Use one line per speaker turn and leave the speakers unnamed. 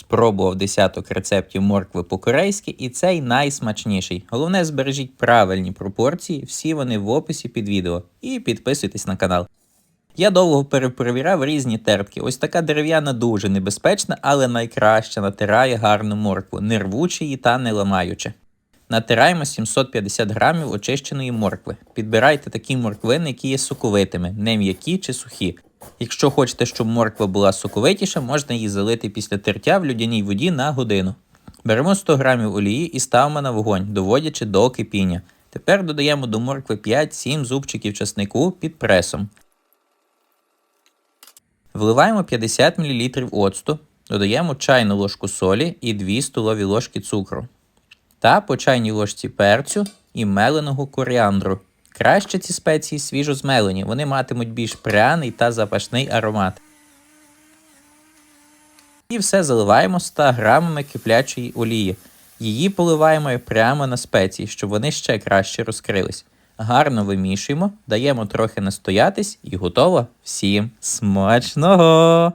Спробував десяток рецептів моркви по-корейськи, і цей найсмачніший. Головне, збережіть правильні пропорції, всі вони в описі під відео. І підписуйтесь на канал. Я довго перепровіряв різні тертки. Ось така дерев'яна дуже небезпечна, але найкраща натирає гарну моркву, не рвучи її та не ламаючи. Натираємо 750 грамів очищеної моркви. Підбирайте такі морквини, які є соковитими, не м'які чи сухі. Якщо хочете, щоб морква була соковитіша, можна її залити після тертя в людяній воді на годину. Беремо 100 грамів олії і ставимо на вогонь, доводячи до кипіння. Тепер додаємо до моркви 5-7 зубчиків часнику під пресом. Вливаємо 50 мл оцту, додаємо чайну ложку солі і 2 столові ложки цукру та по чайній ложці перцю і меленого коріандру. Краще ці спеції свіжо змелені, вони матимуть більш пряний та запашний аромат. І все заливаємо 100 грамами киплячої олії. Її поливаємо прямо на спеції, щоб вони ще краще розкрились. Гарно вимішуємо, даємо трохи настоятись і готово. Всім смачного!